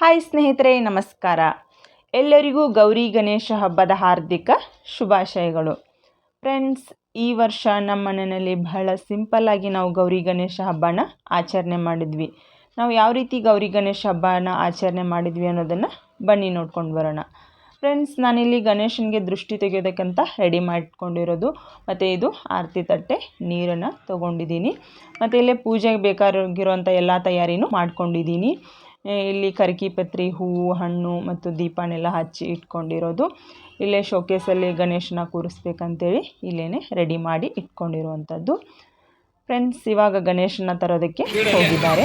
Hi ಸ್ನೇಹಿತರೆ, ನಮಸ್ಕಾರ. ಎಲ್ಲರಿಗೂ ಗೌರಿ ಗಣೇಶ ಹಬ್ಬದ ಹಾರ್ದಿಕ ಶುಭಾಶಯಗಳು. ಫ್ರೆಂಡ್ಸ್, ಈ ವರ್ಷ ನಮ್ಮ ಮನೆಯಲ್ಲಿ ಬಹಳ ಸಿಂಪಲ್ಲಾಗಿ ನಾವು ಗೌರಿ ಗಣೇಶ ಹಬ್ಬನ ಆಚರಣೆ ಮಾಡಿದ್ವಿ. ನಾವು ಯಾವ ರೀತಿ ಗೌರಿ ಗಣೇಶ ಹಬ್ಬನ ಆಚರಣೆ ಮಾಡಿದ್ವಿ ಅನ್ನೋದನ್ನು ಬನ್ನಿ ನೋಡ್ಕೊಂಡು ಬರೋಣ. ಫ್ರೆಂಡ್ಸ್, ನಾನಿಲ್ಲಿ ಗಣೇಶನಿಗೆ ದೃಷ್ಟಿ ತೆಗೆಯೋದಕ್ಕಂತ ರೆಡಿ ಮಾಡಿಕೊಂಡಿರೋದು. ಮತ್ತು ಇದು ಆರತಿ ತಟ್ಟೆ ನೀರನ್ನು ತೊಗೊಂಡಿದ್ದೀನಿ. ಮತ್ತು ಇಲ್ಲೇ ಪೂಜೆಗೆ ಬೇಕಾಗಿರೋಂಥ ಎಲ್ಲ ತಯಾರಿನೂ ಮಾಡ್ಕೊಂಡಿದ್ದೀನಿ. ಇಲ್ಲಿ ಕರ್ಕಿ ಪತ್ರಿ ಹೂವು ಹಣ್ಣು ಮತ್ತು ದೀಪನೆಲ್ಲ ಹಚ್ಚಿ ಇಟ್ಕೊಂಡಿರೋದು. ಇಲ್ಲೇ ಶೋಕೇಸಲ್ಲಿ ಗಣೇಶನ ಕೂರಿಸ್ಬೇಕಂತೇಳಿ ಇಲ್ಲೇ ರೆಡಿ ಮಾಡಿ ಇಟ್ಕೊಂಡಿರುವಂಥದ್ದು. ಫ್ರೆಂಡ್ಸ್ ಇವಾಗ ಗಣೇಶನ ತರೋದಕ್ಕೆ ಹೋಗಿದ್ದಾರೆ.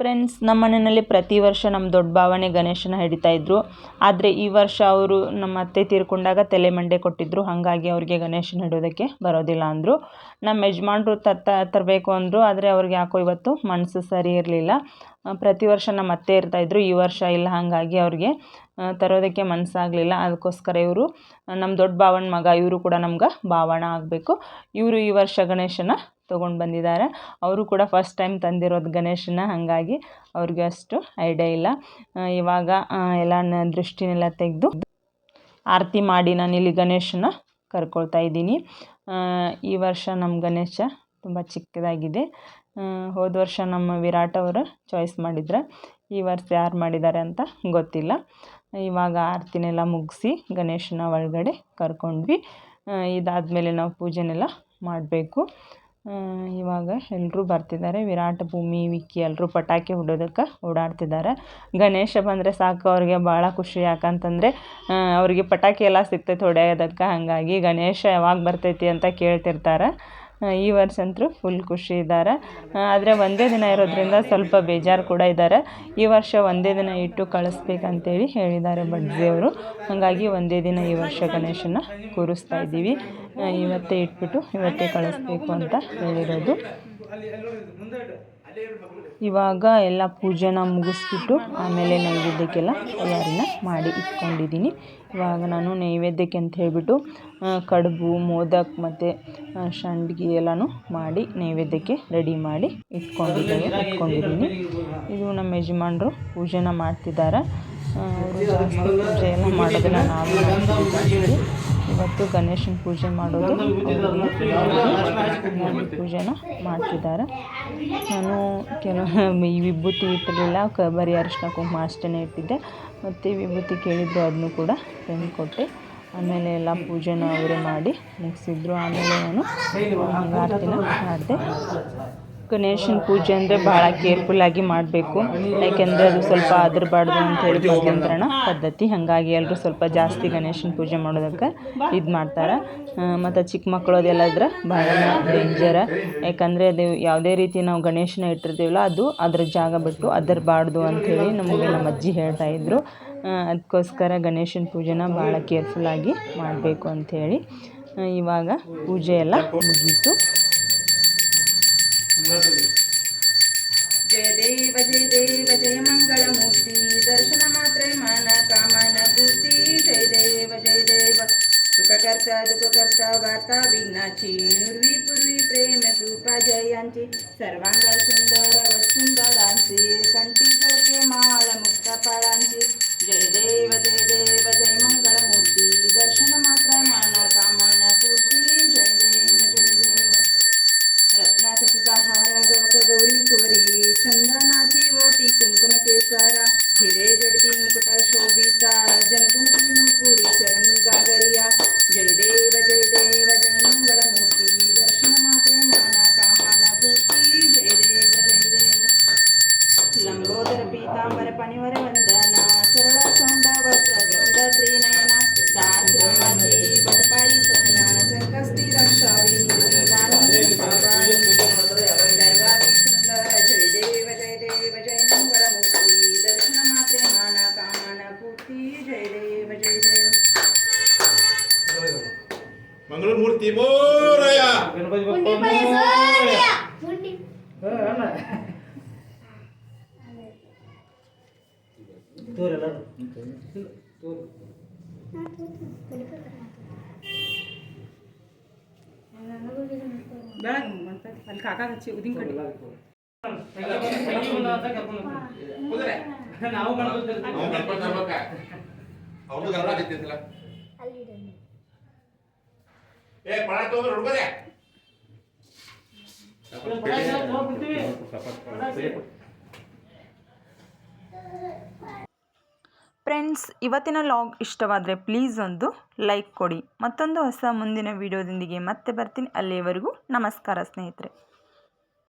ಫ್ರೆಂಡ್ಸ್ ನಮ್ಮ ಮನೆಯಲ್ಲಿ ಪ್ರತಿ ವರ್ಷ ನಮ್ಮ ದೊಡ್ಡ ಭಾವನೆ ಗಣೇಶನ ಹಿಡಿತಾ ಇದ್ರು. ಆದರೆ ಈ ವರ್ಷ ಅವರು ನಮ್ಮ ಅತ್ತೆ ತೀರ್ಕೊಂಡಾಗ ತಲೆ ಮಂಡೆ ಕೊಟ್ಟಿದ್ರು. ಹಾಗಾಗಿ ಅವ್ರಿಗೆ ಗಣೇಶನ ಹಿಡೋದಕ್ಕೆ ಬರೋದಿಲ್ಲ ಅಂದರು. ನಮ್ಮ ಯಜಮಾನ್ರು ತತ್ತ ತರಬೇಕು ಅಂದರು. ಆದರೆ ಅವ್ರಿಗೆ ಯಾಕೋ ಇವತ್ತು ಮನಸ್ಸು ಸರಿ ಇರಲಿಲ್ಲ. ಪ್ರತಿ ವರ್ಷ ನಮ್ಮ ಅತ್ತೆ ಇರ್ತಾಯಿದ್ರು ಈ ವರ್ಷ ಇಲ್ಲ, ಹಾಗಾಗಿ ಅವ್ರಿಗೆ ತರೋದಕ್ಕೆ ಮನಸ್ಸಾಗಲಿಲ್ಲ ಅದಕ್ಕೋಸ್ಕರ ಇವರು ನಮ್ಮ ದೊಡ್ಡ ಭಾವನ ಮಗ, ಇವರು ಕೂಡ ನಮ್ಗೆ ಬಾವಣ ಆಗಬೇಕು. ಇವರು ಈ ವರ್ಷ ಗಣೇಶನ ತೊಗೊಂಡು ಬಂದಿದ್ದಾರೆ. ಅವರು ಕೂಡ ಫಸ್ಟ್ ಟೈಮ್ ತಂದಿರೋದು ಗಣೇಶನ, ಹಾಗಾಗಿ ಅವ್ರಿಗೆ ಅಷ್ಟು ಐಡಿಯಾ ಇಲ್ಲ. ಇವಾಗ ಎಲ್ಲ ದೃಷ್ಟಿನೆಲ್ಲ ತೆಗೆದು ಆರತಿ ಮಾಡಿ ನಾನು ನಾನಿಲ್ಲಿ ಗಣೇಶನ ಕರ್ಕೊಳ್ತಾ ಇದ್ದೀನಿ. ಈ ವರ್ಷ ನಮ್ಮ ಗಣೇಶ ತುಂಬ ಚಿಕ್ಕದಾಗಿದೆ. ಹೋದ ವರ್ಷ ನಮ್ಮ ವಿರಾಟ್ ಅವರು ಚಾಯ್ಸ್ ಮಾಡಿದ್ರೆ, ಈ ವರ್ಷ ಯಾರು ಮಾಡಿದ್ದಾರೆ ಅಂತ ಗೊತ್ತಿಲ್ಲ. ಇವಾಗ ಆರತಿನೆಲ್ಲ ಮುಗಿಸಿ ಗಣೇಶನ ಒಳಗಡೆ ಕರ್ಕೊಂಡ್ವಿ. ಇದಾದಮೇಲೆ ನಾವು ಪೂಜೆನೆಲ್ಲ ಮಾಡಬೇಕು. ಇವಾಗ ಎಲ್ಲರೂ ಬರ್ತಿದ್ದಾರೆ. ವಿರಾಟ್ ಭೂಮಿ, ವಿಕ್ಕಿ ಎಲ್ಲರೂ ಪಟಾಕಿ ಹೊಡೋದಕ್ಕೆ ಓಡಾಡ್ತಿದ್ದಾರೆ. ಗಣೇಶ ಬಂದರೆ ಸಾಕು, ಅವ್ರಿಗೆ ಭಾಳ ಖುಷಿ. ಯಾಕಂತಂದರೆ ಅವರಿಗೆ ಪಟಾಕಿ ಎಲ್ಲ ಸಿಗ್ತೈತೆ ಹೊಡೆಯೋದಕ್ಕೆ. ಹಾಗಾಗಿ ಗಣೇಶ ಯಾವಾಗ ಬರ್ತೈತಿ ಅಂತ ಕೇಳ್ತಿರ್ತಾರೆ. ಈ ವರ್ಷ ಅಂತೂ ಫುಲ್ ಖುಷಿ ಇದ್ದಾರೆ. ಆದರೆ ಒಂದೇ ದಿನ ಇರೋದ್ರಿಂದ ಸ್ವಲ್ಪ ಬೇಜಾರು ಕೂಡ ಇದ್ದಾರೆ. ಈ ವರ್ಷ ಒಂದೇ ದಿನ ಇಟ್ಟು ಕಳಿಸ್ಬೇಕಂತೇಳಿ ಹೇಳಿದ್ದಾರೆ ಬಡ್ಜಿಯವರು ಹಾಗಾಗಿ ಒಂದೇ ದಿನ ಈ ವರ್ಷ ಗಣೇಶನ ಕೂರಿಸ್ತಾ ಇದ್ದೀವಿ. ಇವತ್ತೇ ಇಟ್ಬಿಟ್ಟು ಇವತ್ತೇ ಕಳಿಸ್ಬೇಕು ಅಂತ ಹೇಳಿರೋದು. ಇವಾಗ ಎಲ್ಲ ಪೂಜೆನ ಮುಗಿಸ್ಬಿಟ್ಟು ಆಮೇಲೆ ನೈವೇದ್ಯಕ್ಕೆಲ್ಲ ತಯಾರಿನ ಮಾಡಿ ಇಟ್ಕೊಂಡಿದ್ದೀನಿ. ಇವಾಗ ನಾನು ನೈವೇದ್ಯಕ್ಕೆ ಅಂತ ಹೇಳಿಬಿಟ್ಟು ಕಡುಬು, ಮೋದಕ್ ಮತ್ತು ಸಂಡ್ಗಿ ಎಲ್ಲನೂ ಮಾಡಿ ನೈವೇದ್ಯಕ್ಕೆ ರೆಡಿ ಮಾಡಿ ಇಟ್ಕೊಂಡಿದ್ದೀನಿ ಇಟ್ಕೊಂಡಿದ್ದೀನಿ. ಇದು ನಮ್ಮ ಯಜಮಾನರು ಪೂಜೆನ ಮಾಡ್ತಿದ್ದಾರೆ. ಪೂಜೆ ಎಲ್ಲ ಮಾಡೋದಿಲ್ಲ, ನಾವು ಇವತ್ತು ಗಣೇಶನ ಪೂಜೆ ಮಾಡೋದು. ಪೂಜೆನ ಮಾಡ್ತಿದ್ದಾರೆ. ನಾನು ಕೆಲವು ವಿಭೂತಿ ಇಟ್ಟಿರಲಿಲ್ಲ ಕ ಬರೀ ಅರಿಶಿನ, ಕುಂಕುಮ ಅಷ್ಟೇ ಇಟ್ಟಿದ್ದೆ. ಮತ್ತು ವಿಭೂತಿ ಕೇಳಿದ್ರು ಅದನ್ನು ಕೂಡ ತಂದು ಆಮೇಲೆ ಎಲ್ಲ ಪೂಜೆನ ಅವರೇ ಮಾಡಿ ಮುಗಿಸಿದ್ರು. ಆಮೇಲೆ ನಾನು ಆರತಿನ ಮಾಡಿದೆ. ಗಣೇಶನ ಪೂಜೆ ಅಂದರೆ ಭಾಳ ಕೇರ್ಫುಲ್ಲಾಗಿ ಮಾಡಬೇಕು. ಯಾಕೆಂದರೆ ಅದು ಸ್ವಲ್ಪ ಅದರಬಾರ್ದು ಅಂತೇಳಿ ಮಧ್ಯಂತರಣ ಪದ್ಧತಿ. ಹಾಗಾಗಿ ಎಲ್ಲರೂ ಸ್ವಲ್ಪ ಜಾಸ್ತಿ ಗಣೇಶನ ಪೂಜೆ ಮಾಡೋದಕ್ಕೆ ಇದು ಮಾಡ್ತಾರೆ. ಮತ್ತು ಚಿಕ್ಕ ಮಕ್ಕಳು ಅದೆಲ್ಲ ಇದ್ರೆ ಭಾಳ ಡೇಂಜರ ಯಾಕಂದರೆ ಅದು ಯಾವುದೇ ರೀತಿ ನಾವು ಗಣೇಶನ ಇಟ್ಟಿರ್ತೀವಲ್ಲ, ಅದು ಅದ್ರ ಜಾಗ ಬಿಟ್ಟು ಅದರಬಾರ್ದು ಅಂಥೇಳಿ ನಮಗೆ ನಮ್ಮ ಅಜ್ಜಿ ಹೇಳ್ತಾ ಇದ್ರು. ಅದಕ್ಕೋಸ್ಕರ ಗಣೇಶನ ಪೂಜೆನ ಭಾಳ ಕೇರ್ಫುಲ್ಲಾಗಿ ಮಾಡಬೇಕು ಅಂಥೇಳಿ ಇವಾಗ ಪೂಜೆ ಎಲ್ಲ ಮುಗೀತು. जय देव जय देव जय मंगलमूर्ति दर्शन मात्र माना कामना पूर्ति जय देव जय देव सुखकर्ता दुःखकर्ता वार्ता विघ्नाची पूर्वी प्रेम कृपा जयांची सर्वांग Mengeluh murtimuria, fundimuria, fundi. Kalau kakak ಏ ಪಳ ಫ್ರೆಂಡ್ಸ್ ಇವತ್ತಿನ ಲಾಗ್ ಇಷ್ಟವಾದರೆ ಪ್ಲೀಸ್ ಒಂದು ಲೈಕ್ ಕೊಡಿ. ಮತ್ತೊಂದು ಹೊಸ ಮುಂದಿನ ವಿಡಿಯೋದೊಂದಿಗೆ ಮತ್ತೆ ಬರ್ತೀನಿ. ಅಲ್ಲಿಯವರೆಗೂ ನಮಸ್ಕಾರ ಸ್ನೇಹಿತರೆ.